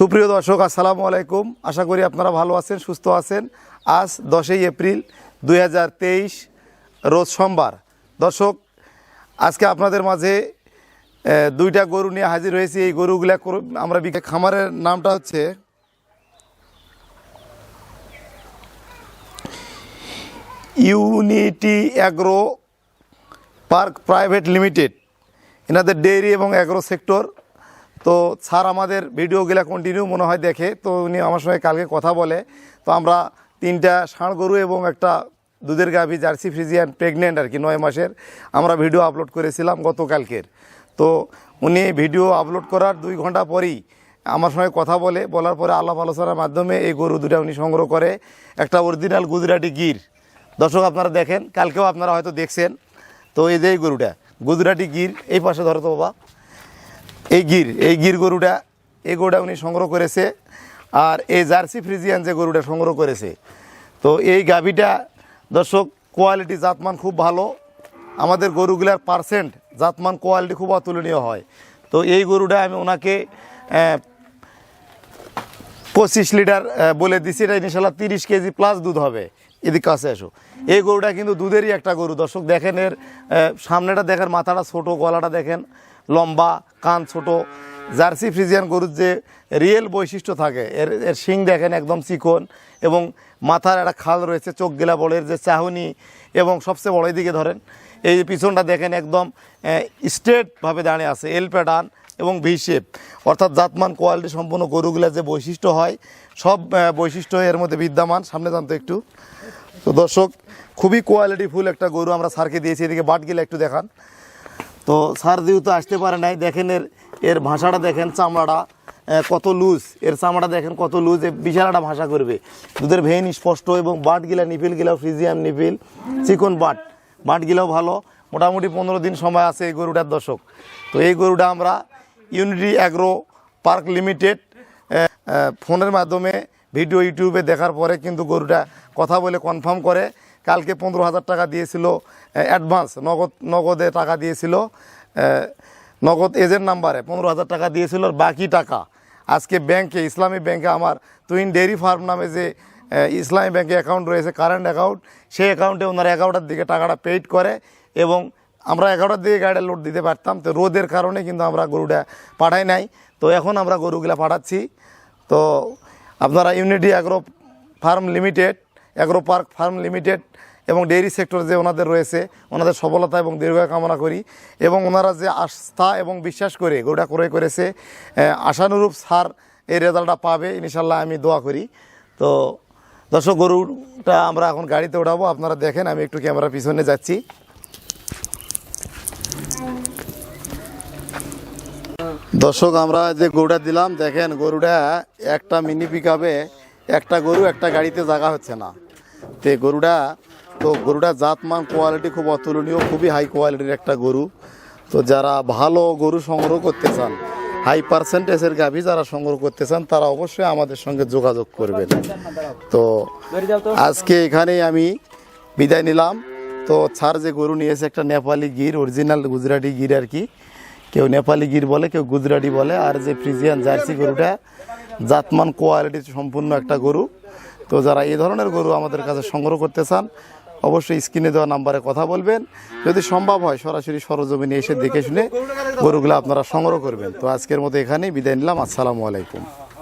সুপ্রিয় দর্শক, আসসালামু আলাইকুম। আশা করি আপনারা ভালো আছেন, সুস্থ আছেন। আজ দশই এপ্রিল দু হাজার তেইশ, রোজ সোমবার। দর্শক, আজকে আপনাদের মাঝে দুইটা গরু নিয়ে হাজির হয়েছি। এই গরুগুলা আমরা বিকে- খামারের নামটা হচ্ছে unity agro park private limited. এনাদের ডেইরি এবং অ্যাগ্রো সেক্টর তো স্যার আমাদের ভিডিওগুলা কন্টিনিউ মনে হয় দেখে, তো উনি আমার সঙ্গে কালকে কথা বলে। তো আমরা তিনটা ষাঁড় গরু এবং একটা দুধের গাভি, জার্সি, ফ্রিজিয়ান প্রেগনেন্ট আর কি, নয় মাসের, আমরা ভিডিও আপলোড করেছিলাম গতকালকের। তো উনি ভিডিও আপলোড করার দুই ঘণ্টা পরেই আমার সঙ্গে কথা বলে, বলার পরে আলাপ আলোচনার মাধ্যমে এই গরু দুটা উনি সংগ্রহ করে একটা অরিজিনাল গুজরাটি গির। দর্শক আপনারা দেখেন, কালকেও আপনারা হয়তো দেখছেন। তো এই যে এই গরুটা, গুজরাটি গির, এই পাশে ধরো তো বাবা। এই গির এই গির গরুটা, এই গরুটা উনি সংগ্রহ করেছে। আর এই জার্সি ফ্রিজিয়ান যে গরুটা সংগ্রহ করেছে। তো এই গাভিটা, দর্শক কোয়ালিটি জাতমান খুব ভালো। আমাদের গরুগুলার পার্সেন্ট জাতমান কোয়ালিটি খুব অতুলনীয় হয়। তো এই গরুটা আমি ওনাকে পঁচিশ লিটার বলে দিছি। এটা ইনশাল্লাহ তিরিশ কেজি প্লাস দুধ হবে। এদিকে কাছে এসো এই গরুটা কিন্তু দুধেরই একটা গরু। দর্শক, দেখেন এর সামনেটা দেখেন, মাথাটা ছোট, গলাটা দেখেন। লম্বা, কান ছোট, জার্সি ফ্রিজিয়ান গরুর যে রিয়েল বৈশিষ্ট্য থাকে, এর এর শিং দেখেন একদম চিকন এবং মাথার একটা খাল রয়েছে, চোখ গেলা বলের যে চাহনি এবং সবচেয়ে বড় দিকে ধরেন, এই যে পিছনটা দেখেন একদম স্ট্রেটভাবে দাঁড়িয়ে আছে এল প্যাটার্ন এবং ভি শেপ অর্থাৎ জাতমান কোয়ালিটি সম্পন্ন গরুগুলোর যে বৈশিষ্ট্য হয়, সব বৈশিষ্ট্য এর মধ্যে বিদ্যমান। সামনে জানতো একটু। তো দর্শক, খুবই কোয়ালিটিফুল একটা গরু আমরা সারকে দিয়েছি, এদিকে বাটগুলো একটু দেখান। তো স্যার যেহেতু আসতে পারে নাই, দেখেন এর এর ভাষাটা দেখেন, চামড়াটা কত লুজ এর চামড়া দেখেন কত লুজ বিশাল একটা ভাষা করবে। দুধের ভেন স্পষ্ট এবং বাটগুলা নিপিল, গিলাও ফ্রিজিয়াম নিপিল, চিকন বাট। বাটগুলাও ভালো, মোটামুটি পনেরো দিন সময় আছে এই গরুটার দর্শক তো এই গরুটা আমরা ইউনিটি অ্যাগ্রো পার্ক লিমিটেড ফোনের মাধ্যমে ভিডিও ইউটিউবে দেখার পরে কিন্তু গরুটা কথা বলে কনফার্ম করে। কালকে পনেরো হাজার টাকা দিয়েছিল অ্যাডভান্স নগদ, নগদে টাকা দিয়েছিল নগদ এজেন্ট নাম্বারে পনেরো হাজার টাকা দিয়েছিল আর বাকি টাকা। আজকে ব্যাংকে ইসলামী ব্যাংকে আমার টুইন ডেয়ারি ফার্ম নামে যে ইসলামী ব্যাংকে অ্যাকাউন্ট রয়েছে কারেন্ট অ্যাকাউন্ট সেই অ্যাকাউন্টে ওনারা এগারোটার দিকে টাকাটা পেইড করে এবং আমরা এগারোটার দিকে গাড়িটা লোড দিতে পারতাম। তো রোদের কারণে কিন্তু আমরা গরুটা পাঠাই নাই। তো এখন আমরা গরুগুলা পাঠাচ্ছি। তো আপনারা unity agro farm limited agro park farm limited এবং ডেইরি সেক্টর যে ওনাদের রয়েছে, ওনাদের সফলতা এবং দীর্ঘ কামনা করি এবং ওনারা যে আস্থা এবং বিশ্বাস করে গরুটা ক্রয় করেছে আশানুরূপ সার এই রেজাল্টটা পাবে, ইনশাল্লাহ আমি দোয়া করি। তো দর্শক, গরুটা আমরা এখন গাড়িতে ওঠাবো, আপনারা দেখেন, আমি একটু ক্যামেরা পিছনে যাচ্ছি। দর্শক, আমরা যে গরুটা দিলাম, দেখেন গরুটা একটা মিনি পিক একটা গরু একটা গাড়িতে জায়গা হচ্ছে না। তে গরুটা, তো গরুটা জাতমান কোয়ালিটি খুব অতুলনীয়, খুবই হাই কোয়ালিটির একটা গরু। তো যারা ভালো গরু সংগ্রহ করতে চান হাই পার্সেন্টেজের গাভী যারা সংগ্রহ করতে চান, তারা অবশ্যই আমাদের সঙ্গে যোগাযোগ করবেন। তো আজকে এখানেই আমি বিদায় নিলাম। তো ছাড় যে গরু নিয়েছে একটা নেপালি গির অরিজিনাল গুজরাটি গির আর কি। কেউ নেপালি গির বলে, কেউ গুজরাটি বলে, আর যে ফ্রিজিয়ান জার্সি গরুটা জাতমান কোয়ালিটি সম্পূর্ণ একটা গরু। তো যারা এই ধরনের গরু আমাদের কাছে সংগ্রহ করতে চান, অবশ্যই স্ক্রিনে দেওয়া নাম্বারে কথা বলবেন। যদি সম্ভব হয়, সরাসরি সরজমিনে এসে দেখে শুনে গরুগুলো আপনারা সংগ্রহ করবেন। তো আজকের মতো এখানেই বিদায় নিলাম। আসসালামু আলাইকুম।